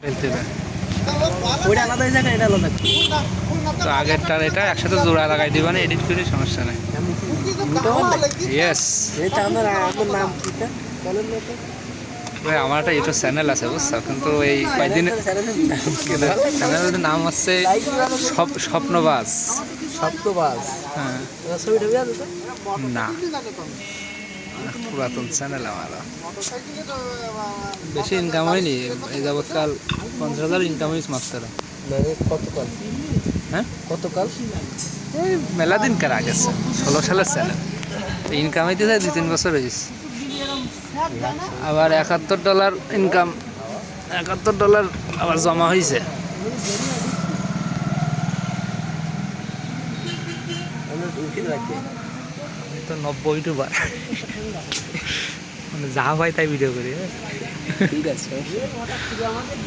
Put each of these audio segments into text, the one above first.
ফেলতে ওইটা আলাদা এটা আলাদা। তো আগেরটার এটা একসাথে জোড়া লাগাই দিবা না এডিট করে সমস্যা নেই। ইয়েস এটা আমার আমার নাম কি বলেন না তো ভাই আমার একটা ইউটিউব চ্যানেল আছে বুঝছ? কিন্তু এই কয়েকদিন চ্যানেলের নাম। হচ্ছে স্বপ স্বপ্নবাজ। হ্যাঁ। না। পুরাতন চ্যানেল আমার। বেশি ইনকাম হয়নি এই যাবৎকাল পঞ্চাশ হাজার ইনকাম হয়েছে মাত্র মানে কতকাল? হ্যাঁ? কতকাল? এই মেলা দিন কার আগেছে ষোলো সালের চ্যানেল ইনকাম হইতে যায় দুই তিন বছর হয়েছে আবার একাত্তর ডলার ইনকাম একাত্তর ডলার আবার জমা হয়েছে আমি তো নব্বই ইউটিউবার মানে যা হয় তাই ভিডিও করি হ্যাঁ। ঠিক আছে।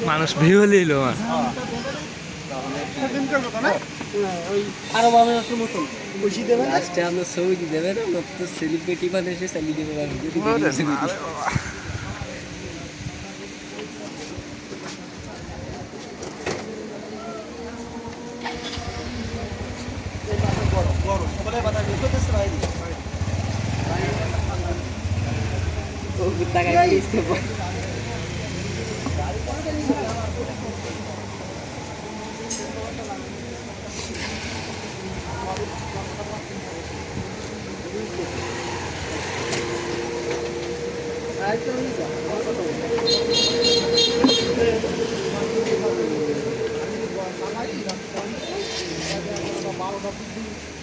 মানুষ ভিউ হলে এলো আমার আরও ছবি দেবেন? সেলিব্রিটি মানে ছবি দিয়ে দেবেন আমরা তো সেলিব্রিটি মানে এসে চালিয়ে